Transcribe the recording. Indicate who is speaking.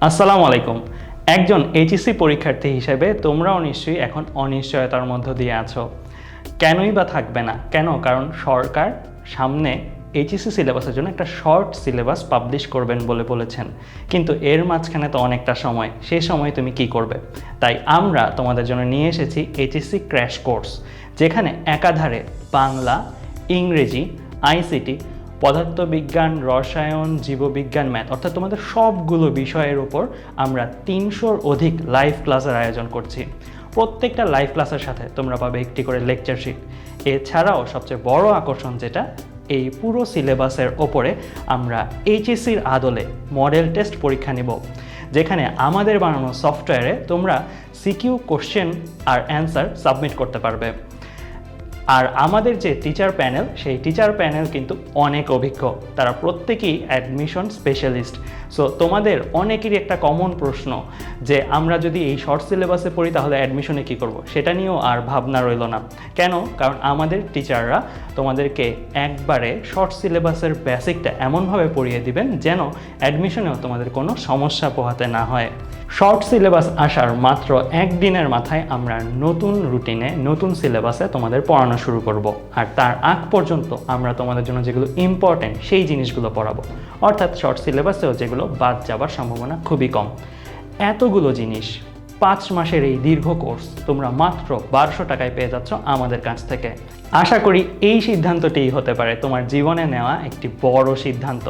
Speaker 1: আসসালামু আলাইকুম। একজন এইচএসসি পরীক্ষার্থী হিসেবে তোমরাও নিশ্চয়ই এখন অনিশ্চয়তার মধ্য দিয়ে আছো। কেনই বা থাকবে না? কেন? কারণ সরকার সামনে এইচএসসি সিলেবাসের জন্য একটা শর্ট সিলেবাস পাবলিশ করবেন বলে বলেছেন। কিন্তু এর মাঝখানে তো অনেকটা সময়। সেই সময় তুমি কি করবে? তাই আমরা তোমাদের জন্য নিয়ে এসেছি এইচএসসি ক্র্যাশ কোর্স যেখানে একাধারে বাংলা, ইংরেজি আইসিটি পদার্থবিজ্ঞান, রসায়ন, জীববিজ্ঞান ম্যাথ অর্থাৎ তোমাদের সবগুলো বিষয়ের উপর আমরা তিনশোর অধিক লাইভ ক্লাসের আয়োজন করছি। প্রত্যেকটা লাইভ ক্লাসের সাথে তোমরা পাবে একটি করে লেকচার শিট এছাড়াও সবচেয়ে বড় আকর্ষণ যেটা, এই পুরো সিলেবাসের ওপরে আমরা এইচএসসির আদলে মডেল টেস্ট পরীক্ষা নিব, যেখানে আমাদের বানানো সফটওয়্যারে তোমরা সিকিউ কোশ্চেন আর অ্যান্সার সাবমিট করতে পারবে। আর আমাদের যে টিচার প্যানেল সেই টিচার প্যানেল কিন্তু অনেক অভিজ্ঞ। তারা প্রত্যেকেই অ্যাডমিশন স্পেশালিস্ট সো তোমাদের অনেকেরই একটা কমন প্রশ্ন যে, আমরা যদি এই শর্ট সিলেবাসে পড়ি, তাহলে অ্যাডমিশনে কী করব? সেটা নিয়েও আর ভাবনা রইল না। কেন? কারণ আমাদের টিচাররা তোমাদেরকে একবারে শর্ট সিলেবাসের বেসিকটা এমনভাবে পড়িয়ে দিবেন যেন অ্যাডমিশনেও তোমাদের কোনো সমস্যা পোহাতে না হয়। শর্ট সিলেবাস আসার মাত্র একদিনের মাথায় আমরা নতুন রুটিনে নতুন সিলেবাসে তোমাদের পড়ানো শুরু করব। আর তার আগ পর্যন্ত আমরা তোমাদের জন্য যেগুলো ইম্পর্টেন্ট সেই জিনিসগুলো পড়াবো। অর্থাৎ শর্ট সিলেবাসেও যেগুলো বাদ যাবার সম্ভাবনা খুবই কম। এতগুলো জিনিস, পাঁচ মাসের এই দীর্ঘ কোর্স তোমরা মাত্র বারোশো টাকায় পেয়ে যাচ্ছ আমাদের কাছ থেকে। আশা করি এই সিদ্ধান্তটিই হতে পারে তোমার জীবনে নেওয়া একটি বড় সিদ্ধান্ত।